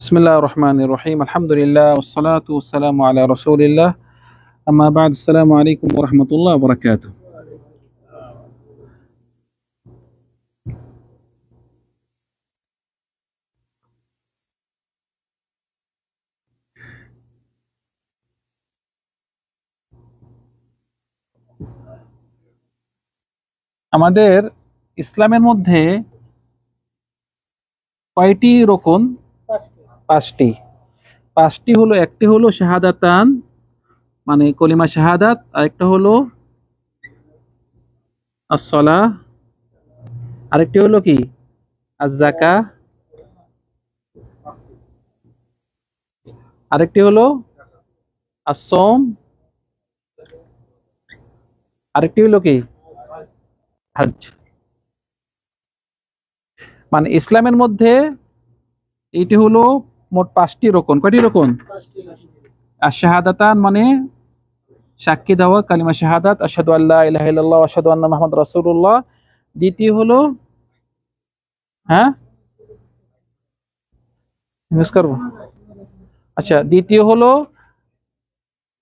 بسم الله الرحمن الرحيم الحمد لله والصلاة والسلام على رسول الله أما بعد السلام عليكم ورحمة الله وبركاته আমাদের ইসলামের মধ্যে কয়টি রকম? পাঁচটি। পাঁচটি হলো, একটি হলো শাহাদাতান মানে কলিমা শাহাদাত, আরেকটা হলো আসলা আরেকটি হলো কি? আজাকা আরেকটি হলো আসম আরেকটি হলো কি? হজ মানে ইসলামের মধ্যে এইটি হলো মোট পাঁচটি রকম কয়টি রকম আর শাহাদাতান মানে সাক্ষী দেওয়া, কালিমা শাহাদাত আসাদু আল্লাহ ইলাহা ইল্লাল্লাহ আসাদু আন্না মোহাম্মদ রাসূলুল্লাহ। দ্বিতীয় হলো হ্যাঁ? মিস করব? আচ্ছা দ্বিতীয় হলো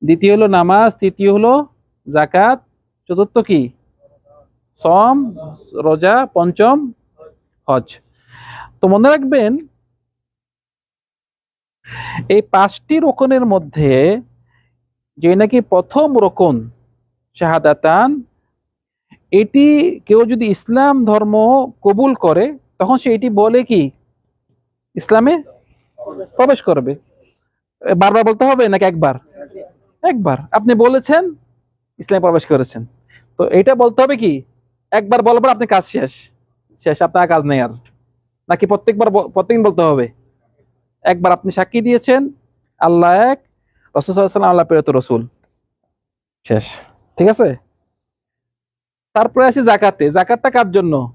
দ্বিতীয় হলো নামাজ, তৃতীয় হলো জাকাত চতুর্থ কি? সম রোজা, পঞ্চম হজ। তো মনে রাখবেন, এই পাঁচটি রোকনের মধ্যে যে নাকি প্রথম রোকন শাহাদাতান, এটি কেউ যদি ইসলাম ধর্ম কবুল করে, তখন সে এটি বলে কি? ইসলামে প্রবেশ করবে। বারবার বলতে হবে নাকি একবার? একবার। আপনি বলেছেন, ইসলামে প্রবেশ করেছেন। তো এটা বলতে হবে কি? একবার বলার পর আপনি কাজ শেষ। শেষ আপনার কাজ নেই আর। নাকি প্রত্যেকবার প্রত্যেকদিন বলতে হবে? একবার আপনি সাক্ষী দিয়েছেন, আল্লাহ এক, রসুল সাল্লাম আল্লাহ প্রেরিত রসুল। শেষ। ঠিক আছে? তারপরে আসি জাকাতে। জাকাতটা কার জন্য?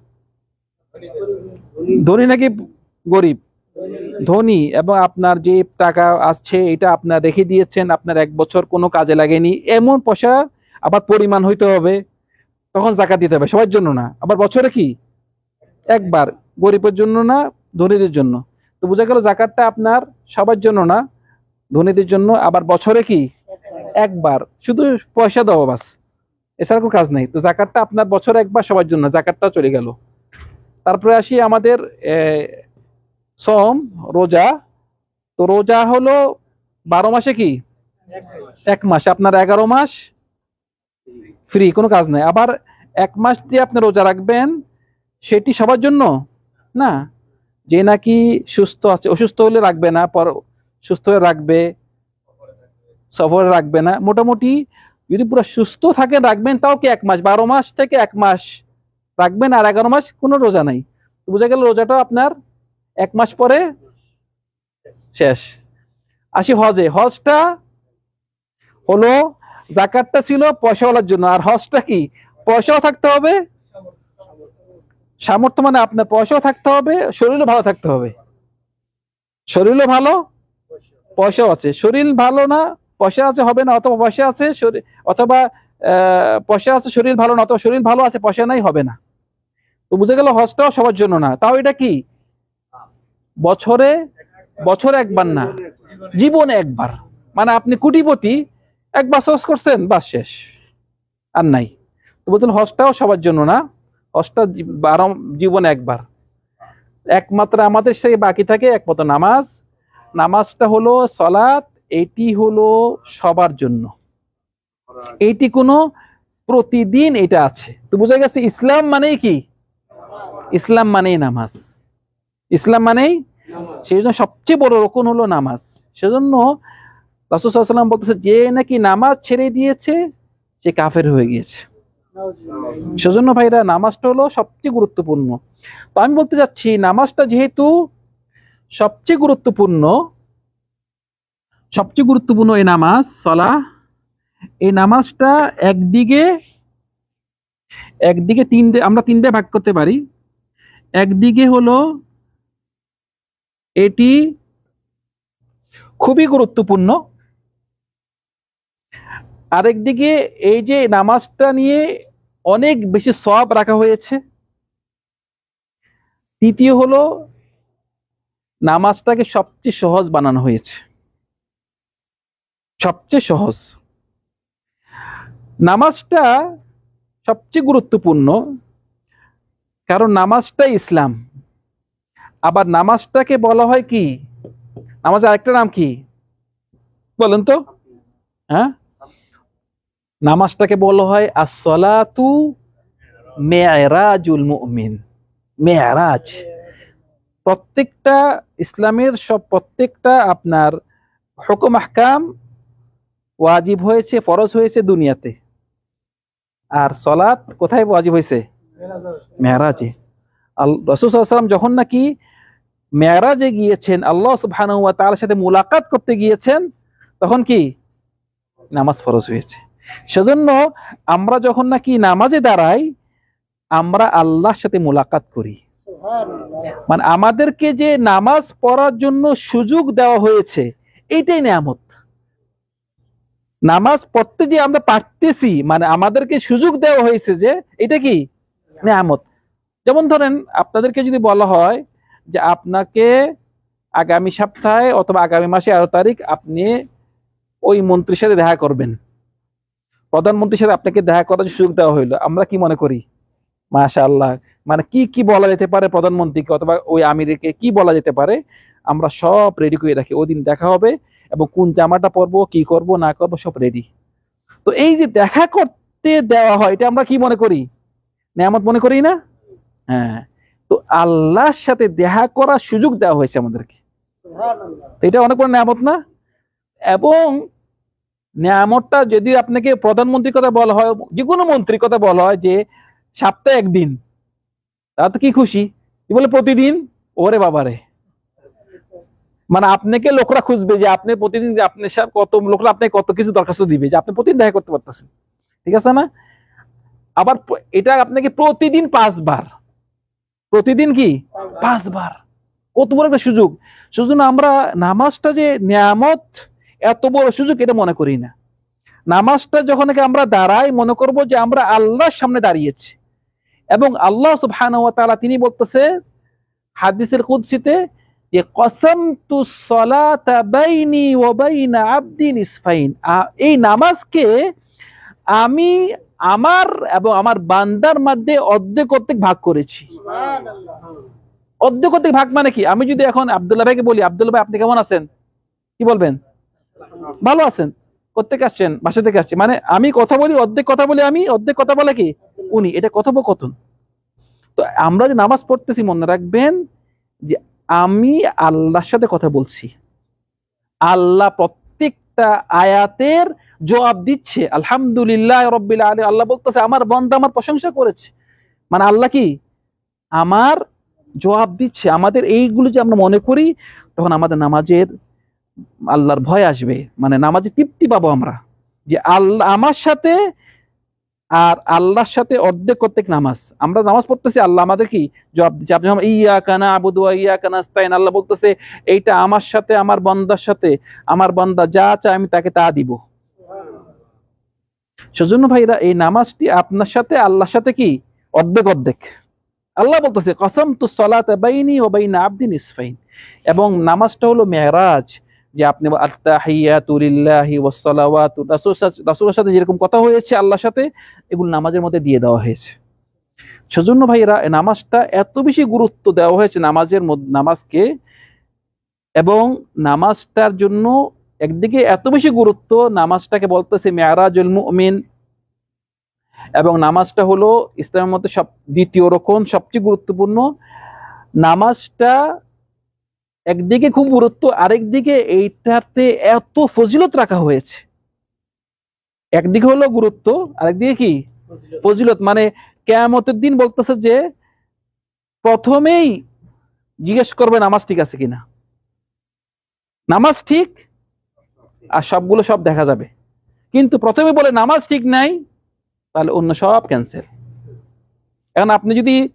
ধনী নাকি গরিব? ধনী। এবং আপনার যে টাকা আসছে, এটা আপনার রেখে দিয়েছেন, আপনার এক বছর কোনো কাজে লাগেনি, এমন পয়সা আবার পরিমাণ হইতে হবে, তখন জাকাত দিতে হবে। সবার জন্য না। আবার বছরে কি? একবার, গরিবের জন্য না, ধনীদের জন্য। তো বোঝা গেল জাকাতটা আপনার সবার জন্য না, ধনীদের জন্য। আবার বছরে কি? একবার। শুধু পয়সা দেওয়া বাস। এছাড়া কোনো কাজ নেই। তো জাকাতটা আপনার বছরে একবার সবার জন্য জাকাতটা চলে গেল। তারপরে আসি আমাদের সম রোজা। তো রোজা হলো বারো মাসে কি? এক মাস। আপনার এগারো মাস ফ্রি কোনো কাজ নেই। আবার এক মাস দিয়ে আপনি রোজা রাখবেন সেটি সবার জন্য? না। যে নাকি সুস্থ আছে, অসুস্থ হলে রাখবে না, পর সুস্থ হয়ে রাখবে, সফরে রাখবে না। মোটামুটি যদি পুরো সুস্থ থাকেন, রাখবেন, তাও কি এক মাস? বারো মাস থেকে এক মাস রাখবেন আর এগারো মাস কোনো রোজা নাই। বোঝা গেল রোজাটা আপনার এক মাস পরে শেষ। আসি হজে। হজটা হলো জাকাতটা ছিল পয়সাওয়ালার জন্য। আর হজটা কি? পয়সাও থাকতে হবে সামর্থ্য মানে আপনার পয়সাও থাকতে হবে, শরীরও ভালো থাকতে হবে। শরীরও ভালো, পয়সাও আছে। শরীর ভালো না, পয়সা আছে, হবে না, অথবা পয়সা আছে অথবা পয়সা আছে, শরীর ভালো না, অথবা শরীর ভালো আছে, পয়সা নাই, হবে না। তো বুঝে গেল হজটাও সবার জন্য না। তাও এটা কি? বছরে বছরে একবার না। জীবনে একবার। মানে আপনি কোটিপতি, একবার হজ করছেন, বাস শেষ। আর নাই। তো বলতেন হজটাও সবার জন্য না। জী- বারো জীবনে একবার। একমাত্র আমাদের সেই বাকি থাকে একমাত্র নামাজ। নামাজটা হলো সলাৎ, এটি হলো সবার জন্য। এইটি কোনো প্রতিদিন এটা আছে। তো বোঝা গেছে ইসলাম মানেই কি? ইসলাম মানেই নামাজ। ইসলাম মানেই সেই জন্য সবচেয়ে বড় রকম হলো নামাজ। সেজন্য রাসুসাল্লাম বলতেছে, যে নাকি নামাজ ছেড়ে দিয়েছে, সে কাফের হয়ে গিয়েছে। সেজন্য ভাইরা, নামাজটা হলো সবচেয়ে গুরুত্বপূর্ণ। তো আমি বলতে চাচ্ছি, নামাজটা যেহেতু সবচেয়ে গুরুত্বপূর্ণ সবচেয়ে গুরুত্বপূর্ণ এই নামাজ সলা এই নামাজটা একদিকে একদিকে তিন আমরা তিনটে ভাগ করতে পারি। একদিকে হলো এটি খুবই গুরুত্বপূর্ণ আরেকদিকে এই যে নামাজটা নিয়ে অনেক বেশি সব রাখা হয়েছে। তৃতীয় হলো, নামাজটাকে সবচেয়ে সহজ বানানো হয়েছে। সবচেয়ে সহজ। নামাজটা সবচেয়ে গুরুত্বপূর্ণ, কারণ নামাজটা ইসলাম। আবার নামাজটাকে বলা হয় কি? নামাজের আরেকটা নাম কি? বলেন তো। হ্যাঁ? নামাজটাকে বলা হয় আসলাতু মেয়ারাজুল মুমিন, মেয়ারাজ। প্রত্যেকটা ইসলামের সব প্রত্যেকটা আপনার হকম, আহকাম ওয়াজিব হয়েছে, ফরজ হয়েছে দুনিয়াতে। আর সলাৎ কোথায় ওয়াজিব হয়েছে? মেয়ারাজে। রসুলাম যখন নাকি মেয়ারাজে গিয়েছেন, আল্লাহ ওয়া তাআলার সাথে মুলাকাত করতে গিয়েছেন, তখন কি? নামাজ ফরজ হয়েছে। সেজন্য আমরা যখন নাকি নামাজে দাঁড়াই, আমরা আল্লাহর সাথে মুলাকাত করি। মানে আমাদেরকে যে নামাজ পড়ার জন্য সুযোগ দেওয়া হয়েছে এইটাই নিয়ামত। নামাজ পড়তে যে আমরা পারতেছি মানে আমাদেরকে সুযোগ দেওয়া হয়েছে যে, এটা কি? নিয়ামত। যেমন ধরেন, আপনাদেরকে যদি বলা হয় যে আপনাকে আগামী সপ্তাহে অথবা আগামী মাসে এগারো তারিখ আপনি ওই মন্ত্রীর সাথে দেখা করবেন। প্রধানমন্ত্রীর সাথে আপনাকে দেখা করার সুযোগ দেওয়া হইল। আমরা কি মনে করি? মাশা আল্লাহ মানে কি কি বলা যেতে পারে প্রধানমন্ত্রীকে অথবা ওই আমিরকে কি বলা যেতে পারে? আমরা সব রেডি করে রাখি। ওই দিন দেখা হবে এবং কোন জামাটা পরবো, কি করব, না করব, সব রেডি তো এই যে দেখা করতে দেওয়া হয়, এটা আমরা কি মনে করি? নেয়ামত মনে করি না? হ্যাঁ। তো আল্লাহর সাথে দেখা করার সুযোগ দেওয়া হয়েছে আমাদেরকে। এটা অনেক বড় নিয়ামত না? এবং নিয়ামতটা যদি আপনাকে প্রধানমন্ত্রীর কথা বলা হয় যে কোনো মন্ত্রীর কথা বলা হয় যে সপ্তাহে একদিন তাতে কি খুশি? বলে প্রতিদিন? ওরে বাবারে। মানে আপনাকে লোকরা খুঁজবে যে আপনি প্রতিদিন আপনি সব কত লোকরা আপনাকে কত কিছু দরখাস্ত দিবে, যে আপনি প্রতিদিন দেখা করতে পারতেছেন। ঠিক আছে না? আবার এটা আপনাকে প্রতিদিন পাঁচবার। প্রতিদিন কি? পাঁচবার। কত বড় একটা সুযোগ। সেজন্য আমরা নামাজটা যে নিয়ামত এত বড় সুযোগ এটা মনে করি না। নামাজটা যখন আমরা দাঁড়াই মনে করব যে আমরা আল্লাহর সামনে দাঁড়িয়েছি। এবং আল্লাহ সুবহানাহু ওয়া তিনি বলতেছে হাদিসের কুদসিতে যে কসমতু সলাতা বাইনি ওয়া বাইনা আবদি নিসফাইন। এই নামাজকে আমি আমার এবং আমার বান্দার মধ্যে অর্ধেক অর্ধেক ভাগ করেছি। অর্ধেক অর্ধেক ভাগ মানে কি? আমি যদি এখন আব্দুল্লাহ ভাইকে বলি আব্দুল্লাহ ভাই আপনি কেমন আছেন? কি বলবেন? ভালো আছেন? কোথেকে আসছেন? বাসা থেকে আসছি। মানে আমি কথা বলি, অর্ধেক কথা বলি আমি, অর্ধেক কথা বলে কি? উনি। এটা কথোপকথন। তো আমরা যে নামাজ পড়তেছি, মনে রাখবেন যে আমি আল্লাহর সাথে কথা বলছি। আল্লাহ প্রত্যেকটা আয়াতের জবাব দিচ্ছে। আলহামদুলিল্লাহ রব্বিল আলী আল্লাহ বলতেছে, আমার বন্ধা আমার প্রশংসা করেছে। মানে আল্লাহ কি? আমার জবাব দিচ্ছে। আমাদের এইগুলো যে আমরা মনে করি, তখন আমাদের নামাজের আল্লাহর ভয় আসবে মানে নামাজে তৃপ্তি পাবো আমরা। যে আল্লাহ, আমার সাথে আর আল্লাহর সাথে অর্ধেক অর্ধেক নামাজ। আমরা নামাজ পড়তেছি, আল্লাহ আমাদের কি জবাব দিচ্ছে? আপনি ইয়া কানা আবুদু ইয়া কানা আস্তাইন আল্লাহ বলতেছে, এইটা আমার সাথে, আমার বন্দার সাথে, আমার বন্দা যা চায় আমি তাকে তা দিব। সেজন্য ভাইরা, এই নামাজটি আপনার সাথে, আল্লাহর সাথে কি? অর্ধেক অর্ধেক। আল্লাহ বলতেছে কসম তু সলাত বাইনি ও বাইনা আবদিন ইসফাইন এবং নামাজটা হলো মেহরাজ যে আপনি আত্তাহিয়াতু লিল্লাহি ওয়াস সালাওয়াতু রাসূল সাথে যেরকম কথা হয়েছে, আল্লাহর সাথে এগুলো নামাজের মধ্যে দিয়ে দেওয়া হয়েছে। সেজন্য ভাইরা নামাজটা এত বেশি গুরুত্ব দেওয়া হয়েছে নামাজের নামাজকে, এবং নামাজটার জন্য একদিকে এত বেশি গুরুত্ব, নামাজটাকে বলতেছে মেয়ারাজুল মুমিন, এবং নামাজটা হলো ইসলামের মধ্যে সব, দ্বিতীয় রকম সবচেয়ে গুরুত্বপূর্ণ। নামাজটা একদিকে খুব গুরুত্ব আরেকদিকে এইটাতে এত ফজিলত রাখা হয়েছে। একদিকে হলো গুরুত্ব আরেকদিকে কি? ফজিলত। মানে কেয়ামতের দিন বলতেছে যে প্রথমেই জিজ্ঞেস করবে নামাজ ঠিক আছে কিনা। নামাজ ঠিক আর সবগুলো সব দেখা যাবে। কিন্তু প্রথমে বলে নামাজ ঠিক নাই তাহলে অন্য সব ক্যান্সেল এখন আপনি যদি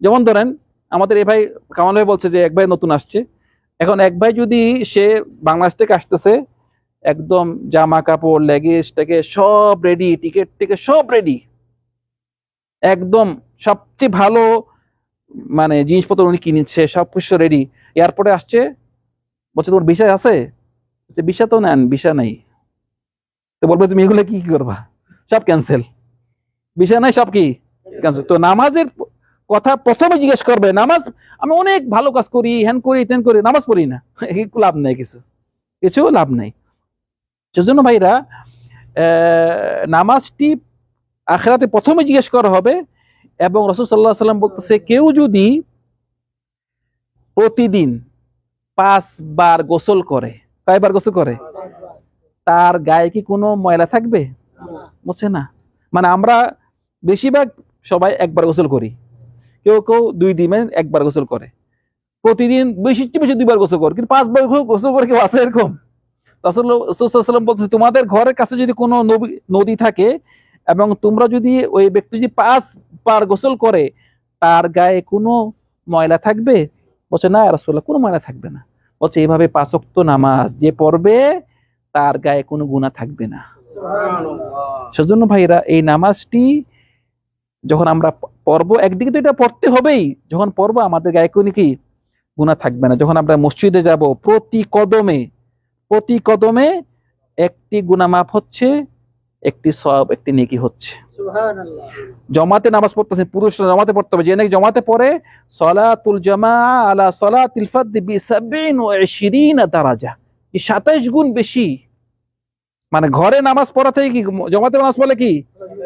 যেমন ধরেন আমাদের এ ভাই কামাল ভাই বলছে যে এক ভাই নতুন আসছে এখন এক ভাই যদি সে বাংলাদেশ থেকে আসতেছে একদম জামা কাপড় লেগেজ থেকে সব রেডি টিকিট থেকে সব রেডি একদম সবচেয়ে ভালো মানে জিনিসপত্র উনি কিনেছে সব কিছু রেডি এয়ারপোর্টে আসছে বলছে তোমার বিষয় আছে? ভিসা তো নেন ভিসা নাই। তো বলবে তুমি এগুলো কি কি করবা? সব ক্যান্সেল বিষয় নাই সব কি? ক্যান্সেল তো নামাজের কথা প্রথমে জিজ্ঞেস করবে নামাজ আমি অনেক ভালো কাজ করি হ্যান করি তেন করি নামাজ পড়ি না। লাভ নাই কিছু। কিছু লাভ নাই। সেজন্য ভাইরা নামাজটি আখেরাতে প্রথমে জিজ্ঞেস করা হবে এবং রসুল সাল্লাহ সাল্লাম বলতেছে কেউ যদি প্রতিদিন পাঁচবার গোসল করে কয়বার গোসল করে? তার গায়ে কি কোনো ময়লা থাকবে? বুঝছে না। মানে আমরা বেশিরভাগ সবাই একবার গোসল করি। কেউ কেউ দুই দিনে একবার গোসল করে। প্রতিদিন বেশি বেশি দুইবার গোসল করে কিন্তু পাঁচবার গোসল করে কেউ আছে এরকম? রাসূলুল্লাহ বলতেছে তোমাদের ঘরের কাছে যদি কোনো নদী থাকে এবং তোমরা যদি ওই ব্যক্তি যদি পাঁচ বার গোসল করে তার গায়ে কোনো ময়লা থাকবে? বলছে না রাসূলুল্লাহ কোনো ময়লা থাকবে না। বলছে এইভাবে পাঁচক্ত নামাজ যে পড়বে তার গায়ে কোনো গুণা থাকবে না। সেজন্য ভাইরা এই নামাজটি যখন আমরা প- পড়ব একদিকে তো এটা পড়তে হবেই। যখন পড়ব আমাদের গায়ে কোনো কি গুণা থাকবে না। যখন আমরা মসজিদে যাব প্রতি কদমে প্রতি কদমে একটি গুণা মাফ হচ্ছে একটি সব একটি নেকি হচ্ছে। জমাতে নামাজ পড়তেছে পুরুষরা জমাতে পড়তে হবে। যে নাকি জমাতে পড়ে সলাতুল জামা আলা সলাতিল ফাদ বি সাবঈন ওয়া ইশরিনা দারাজা। এই 27 গুণ বেশি? মানে ঘরে নামাজ পড়া থেকে কি জমাতে নামাজ পড়লে কি?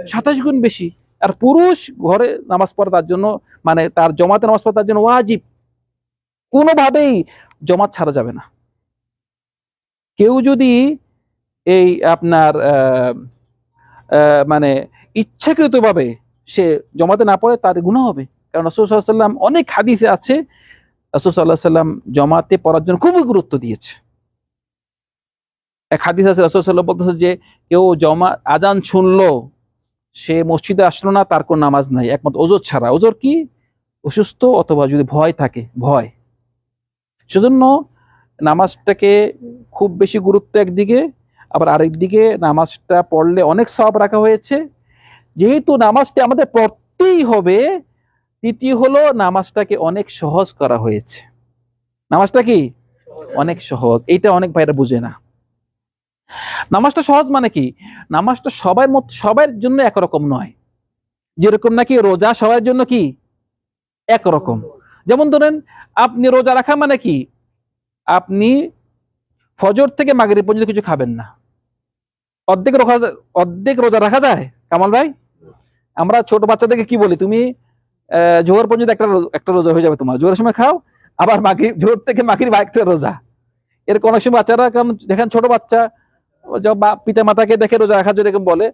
27 গুণ বেশি। আর পুরুষ ঘরে নামাজ পড়া তার জন্য মানে তার জমাতে নামাজ পড়া তার জন্য ওয়াজিব। কোনোভাবেই জমাত ছাড়া যাবে না। কেউ যদি এই আপনার মানে ইচ্ছাকৃতভাবে সে জমাতে না পড়ে, তার গুণ হবে। কারণ রসুল সাল্লাহ সাল্লাম অনেক হাদিসে আছে, রসুল সাল্লাহ সাল্লাম জমাতে পড়ার জন্য খুবই গুরুত্ব দিয়েছে। এক হাদিস আছে, রসুল সাল্লাম বলতেছে যে, কেউ জমা, আজান শুনলো সে মসজিদে আসলো না তার কোন নামাজ নাই। একমাত্র ওজোর ছাড়া। ওজোর কি? অসুস্থ অথবা যদি ভয় থাকে ভয়। সেজন্য নামাজটাকে খুব বেশি গুরুত্ব একদিকে আবার আরেক দিকে নামাজটা পড়লে অনেক সব রাখা হয়েছে। যেহেতু নামাজটি আমাদের পড়তেই হবে তৃতীয় হলো নামাজটাকে অনেক সহজ করা হয়েছে। নামাজটা কি? অনেক সহজ। এটা অনেক ভাইরা বুঝে না। নামাজটা সহজ মানে কি? নামাজটা সবার মত সবার জন্য একরকম নয়। যেরকম নাকি রোজা সবার জন্য কি? একরকম। যেমন ধরেন, আপনি রোজা রাখা মানে কি? আপনি ফজর থেকে মাগরিব পর্যন্ত কিছু খাবেন না। অর্ধেক রোজা অর্ধেক রোজা রাখা যায়, কামাল ভাই? আমরা ছোট বাচ্চাদেরকে কি বলি? তুমি জোহর পর্যন্ত একটা একটা রোজা হয়ে যাবে তোমার। জোহরের সময় খাও, আবার মাগরি জোহর থেকে মাগরিব একটা রোজা। এরকম অনেক সময় বাচ্চারা দেখেন ছোট বাচ্চা পিতা মাতাকে দেখে রোজা রাখার জন্য এরকম বলে।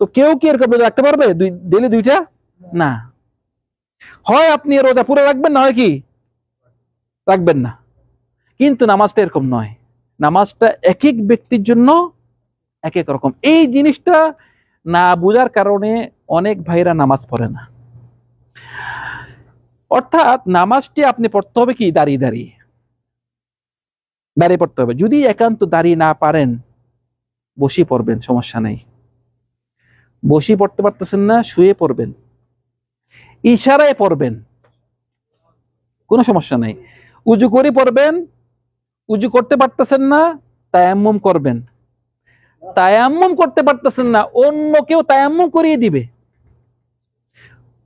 তো কেউ কি এরকম রোজা রাখতে পারবে? ডেলি দুইটা? না। হয় আপনি রোজা পুরো রাখবেন, না হয় কি? রাখবেন না। কিন্তু নামাজটা এরকম নয়। নামাজটা এক এক ব্যক্তির জন্য এক এক রকম। এই জিনিসটা না বোঝার কারণে অনেক ভাইরা নামাজ পড়ে না। অর্থাৎ নামাজটি আপনি পড়তে হবে কি? দাঁড়িয়ে দাঁড়িয়ে। দাঁড়িয়ে পড়তে হবে। যদি একান্ত দাঁড়িয়ে না পারেন বসে পড়বেন, সমস্যা নেই। বসে পড়তে পারতেছেন না, শুয়ে পড়বেন। ইশারায় পড়বেন। কোনো সমস্যা নেই। উজু করে পড়বেন, উজু করতে পারতেছেন না, তায়াম্মম করবেন। তায়াম্মম করতে পারতেছেন না, অন্য কেউ তায়াম্মম করিয়ে দিবে।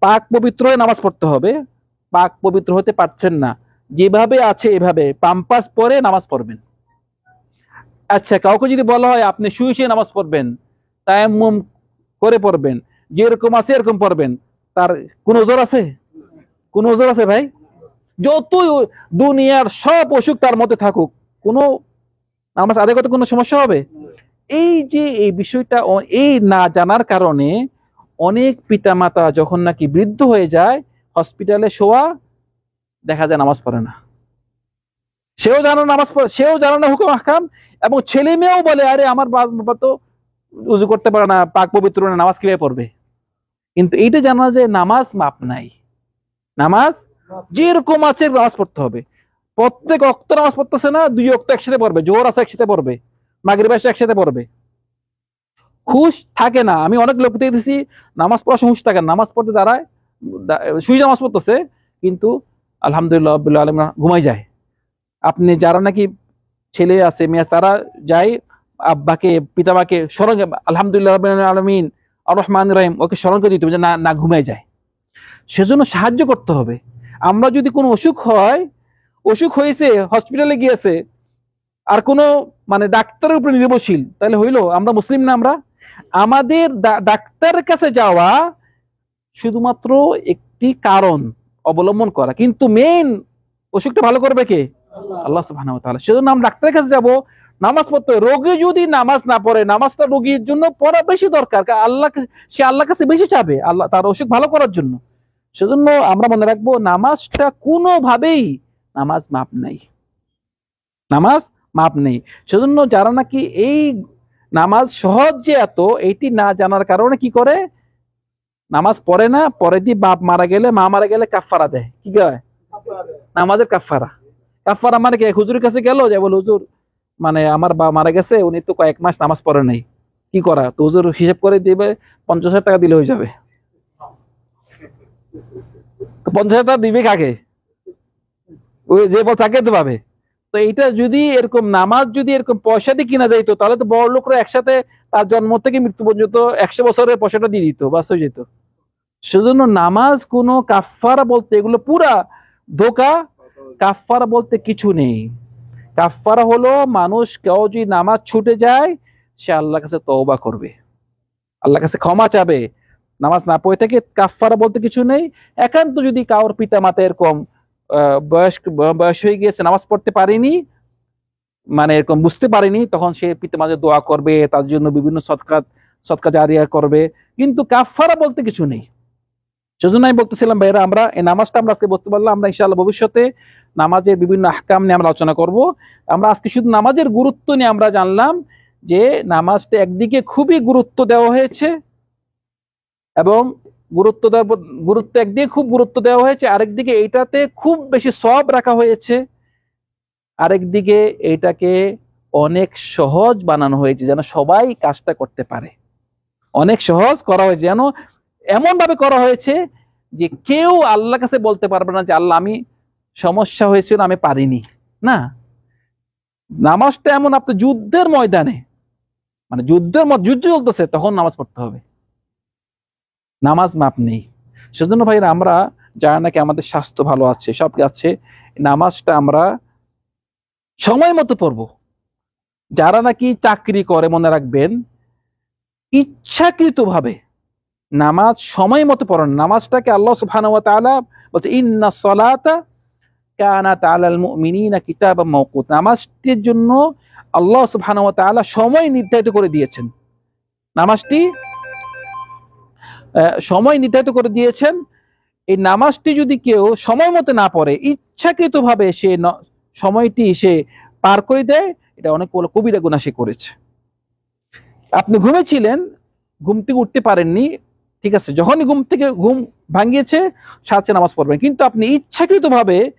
পাক পবিত্র হয়ে নামাজ পড়তে হবে। পাক পবিত্র হতে পারছেন না। যেভাবে আছে এভাবে, পাম্পাস পরে নামাজ পড়বেন। আচ্ছা কাউকে যদি বলা হয় আপনি শুয়ে শুয়ে নামাজ পড়বেন, তায়াম্মুম করে পড়বেন, যেরকম আছে এরকম পড়বেন, তার কোন ওজোর আছে? কোন ওজোর আছে ভাই? যতই দুনিয়ার সব অসুখ তার মধ্যে থাকুক, কোনো নামাজ আদায় করতে কোনো সমস্যা হবে? এই যে এই বিষয়টা এই না জানার কারণে অনেক পিতামাতা যখন নাকি বৃদ্ধ হয়ে যায়, হসপিটালে শোয়া দেখা যায় নামাজ পড়ে না। সেও জানো নামাজ পড়ে, সেও জানো না হুকুম, আহকাম, এবং ছেলে মেয়েও বলে, আরে, আমার বাবা তো উজু করতে পারে না, পাক পবিত্র না, নামাজ কীভাবে পড়বে? কিন্তু এইটা জানা যে নামাজ মাপ নাই। নামাজ যেরকম আছে নামাজ পড়তে হবে। প্রত্যেক অক্ত নামাজ পড়তেছে না, দুই অক্ত একসাথে পড়বে, জোহর আছে একসাথে পড়বে, মাগরিব আসে একসাথে পড়বে। হুশ থাকে না। আমি অনেক লোক দেখেছি, নামাজ পড়ার হুশ থাকে নামাজ পড়তে দাঁড়ায় শুয়ে নামাজ পড়তেছে, কিন্তু আলহামদুলিল্লাহ আলম ঘুমাই যায়। আপনি যারা নাকি ছেলে আছে, মেয়ে তারা যায় আব্বাকে, পিতামাকে স্মরণ আলহামদুলিল্লাহ আলমিন রহমান রহিম, ওকে স্মরণ করে দিতে হবে যে না না ঘুমায় যায়। সেজন্য সাহায্য করতে হবে। আমরা যদি কোনো অসুখ হয়, অসুখ হয়েছে, হসপিটালে গিয়েছে, আর কোনো মানে ডাক্তারের উপরে নির্ভরশীল, তাহলে হইল, আমরা মুসলিম না আমরা? আমাদের ডাক্তারের কাছে যাওয়া শুধুমাত্র একটি কারণ অবলম্বন করা। কিন্তু মেইন অসুখটা ভালো করবে কে? আল্লাহ। সুবহানাহু ওয়া তাআলা। সেজন্য আমরা ডাক্তারের কাছে যাব। নামাজ পড়তে রোগী যদি নামাজ না পড়ে নামাজটা রোগীর জন্য পড়া বেশি দরকার। আল্লাহ সে আল্লাহর কাছে বেশি চাবে আল্লাহ তার অসুখ ভালো করার জন্য। সেজন্য আমরা মনে রাখব নামাজটা কোনোভাবেই নামাজ মাপ নাই। নামাজ মাপ নেই। সেজন্য যারা নাকি এই নামাজ সহজ যে এত এইটি না জানার কারণে কি করে? নামাজ পড়ে না পরে দিয়ে বাপ মারা গেলে মা মারা গেলে কাফারা দেয়। কি কয়? নামাজের কাফারা কাফারা মানে কি হুজুরের কাছে গেল যে বল, হুজুর মানে আমার বা মারা গেছে, উনি তো কয়েক মাস নামাজ পড়ে নাই। কি করা? তো হুজুর হিসেব করে দিবে, পঞ্চাশ হাজার টাকা দিলে হয়ে যাবে। পঞ্চাশ হাজার টাকা দিবে কাকে? ওই যে বল তাকে তো পাবে। তো এইটা যদি এরকম নামাজ যদি এরকম পয়সা দিয়ে কিনা যাইতো, তাহলে তো বড় লোকরা একসাথে তার জন্ম থেকে মৃত্যু পর্যন্ত একশো বছরের পয়সাটা দিয়ে দিত, বাস হয়ে যেত। সেজন্য নামাজ কোনো কাফারা বলতে এগুলো পুরা ধোকা কাফারা বলতে কিছু নেই। কাফারা হলো মানুষ কেউ যদি নামাজ ছুটে যায় সে আল্লাহর কাছে তওবা করবে। আল্লাহর কাছে ক্ষমা চাবে। নামাজ না পড়ে থেকে কাফারা বলতে কিছু নেই। একান্ত যদি কারোর পিতা মাতা এরকম আহ, বয়স হয়ে গিয়েছে নামাজ পড়তে পারেনি মানে এরকম বুঝতে পারেনি তখন সে পিতা মাঝে দোয়া করবে তার জন্য বিভিন্ন সৎকার সৎকার জারিয়া করবে। কিন্তু কাফারা বলতে কিছু নেই। সেজন্য আমি বলতেছিলাম ভাইরা আমরা এই নামাজটা আমরা আজকে বলতে পারলাম। আমরা ইনশাআল্লাহ ভবিষ্যতে নামাজের বিভিন্ন আহকাম নিয়ে আমরা আলোচনা করব। আমরা আজকে শুধু নামাজের গুরুত্ব নিয়ে আমরা জানলাম যে নামাজটা একদিকে খুবই গুরুত্ব দেওয়া হয়েছে এবং গুরুত্ব দেওয়ার গুরুত্ব একদিকে খুব গুরুত্ব দেওয়া হয়েছে, আরেকদিকে এইটাতে খুব বেশি সব রাখা হয়েছে। আরেকদিকে এইটাকে অনেক সহজ বানানো হয়েছে, যেন সবাই কাজটা করতে পারে। অনেক সহজ করা হয়েছে, যেন এমন ভাবে করা হয়েছে যে কেউ আল্লাহর কাছে বলতে পারবে না যে, আল্লাহ, আমি সমস্যা হয়েছিল, আমি পারিনি। না। নামাজটা এমন, আপনি যুদ্ধের ময়দানে মানে যুদ্ধের মধ্যে যুদ্ধ চলতেছে, তখন নামাজ পড়তে হবে। নামাজ মাপ নেই। সেজন্য ভাইরা, আমরা যারা নাকি আমাদের স্বাস্থ্য ভালো আছে, সব আছে নামাজটা আমরা সময় মতো পড়ব। যারা নাকি চাকরি করে, মনে রাখবেন, ইচ্ছাকৃতভাবে নামাজ সময় মতো পড়েন। নামাজটাকে আল্লাহ সুবহানাহু ওয়া তাআলা বলছে, ইন্না সলাতা কানাত আলাল মুমিনিনা কিতাবাম মাওকুত। নামাজটির জন্য আল্লাহ সুবহানাহু ওয়া সময় নির্ধারিত করে দিয়েছেন। নামাজটি সময় নির্ধারিত করে দিয়েছেন। এই নামাজটি যদি কেউ সময় মতো না পড়ে, ইচ্ছাকৃতভাবে সে সময়টি সে পার করে দেয়, এটা অনেক কবিরা গুনাহ সে করেছে। আপনি ঘুমেছিলেন, ঘুম থেকে উঠতে পারেননি ঠিক আছে, যখনই ঘুম থেকে ঘুম ভাঙিয়েছে সাথে নামাজ পড়বেন। কিন্তু আপনি ইচ্ছাকৃতভাবে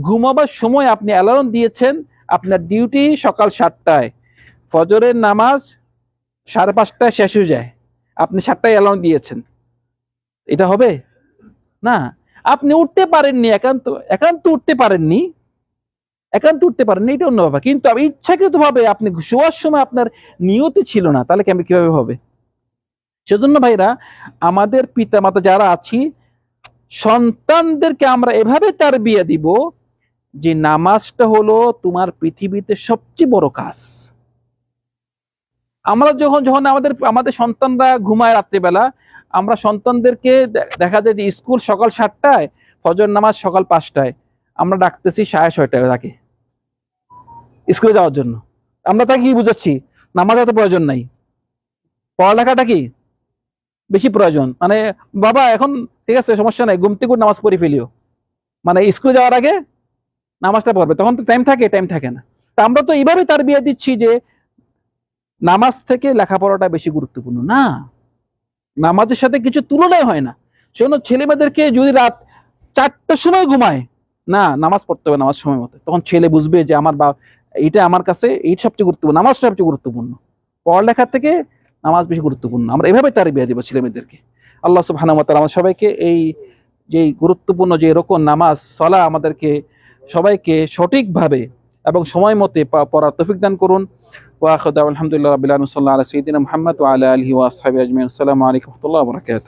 ঘুমাবার সময় আপনি অ্যালার্ম দিয়েছেন আপনার ডিউটি সকাল সাতটায়। ফজরের নামাজ সাড়ে পাঁচটায় শেষ হয়ে যায়। আপনি সাতটায় অ্যালার্ম দিয়েছেন। এটা হবে? না। আপনি উঠতে পারেননি, একান্ত একান্ত উঠতে পারেননি। একান্ত উঠতে পারেননি, এটা অন্য ব্যাপার। কিন্তু আপনি ইচ্ছাকৃত ভাবে আপনি শোয়ার সময় আপনার নিয়তি ছিল না, তাহলে কেমন, কীভাবে হবে? সেজন্য ভাইরা, আমাদের পিতা মাতা যারা আছি, সন্তানদেরকে আমরা এভাবে তার বিয়ে দিব যে নামাজটা হলো তোমার পৃথিবীতে সবচেয়ে বড় কাজ। আমরা যখন যখন আমাদের আমাদের সন্তানরা ঘুমায় রাত্রিবেলা, আমরা সন্তানদেরকে দেখা যায় যে স্কুল সকাল সাতটায়, ফজর নামাজ সকাল পাঁচটায়। আমরা ডাকতেছি সাড়ে ছয়টায় তাকে। স্কুলে যাওয়ার জন্য। আমরা তাকে কি বুঝাচ্ছি? নামাজ এত প্রয়োজন নাই। পড়ালেখাটা কি? বেশি প্রয়োজন। মানে বাবা, এখন ঠিক আছে, সমস্যা নাই, ঘুম থেকে নামাজ পড়ে ফেলিও। মানে স্কুলে যাওয়ার আগে নামাজটা পড়বে, তখন তো টাইম থাকে টাইম থাকে না। তা আমরা তো এইভাবে তার বিয়ে দিচ্ছি যে, নামাজ থেকে লেখাপড়াটা বেশি গুরুত্বপূর্ণ। না, নামাজের সাথে কিছু তুলনায় হয় না। সেজন্য ছেলে মেয়েদেরকে যদি রাত চারটার সময় ঘুমায়, না, নামাজ পড়তে হবে নামাজ সময় মতো। তখন ছেলে বুঝবে যে, আমার বা, এইটা আমার কাছে এই সবচেয়ে গুরুত্বপূর্ণ, নামাজটা সবচেয়ে গুরুত্বপূর্ণ। পড়ালেখার থেকে নামাজ বেশি গুরুত্বপূর্ণ। আমরা এভাবে তার বিয়া দিব ছেলেমেয়েদেরকে। আল্লাহ তাআলা আমাদের সবাইকে এই যে গুরুত্বপূর্ণ যে রকম নামাজ সলা আমাদেরকে সবাইকে সঠিকভাবে এবং সময় মতে পড়ার তফিক দান করুন। ওয়াখদ আলহামদুলিল্লাহ রবিলাম সাল্লাহ আলা সঈদিন মোহাম্মদ আল্লাহ আলা আলহি ওয়াসাবি আজমিন আসসালামু রহমতুল্লাহ বরকাত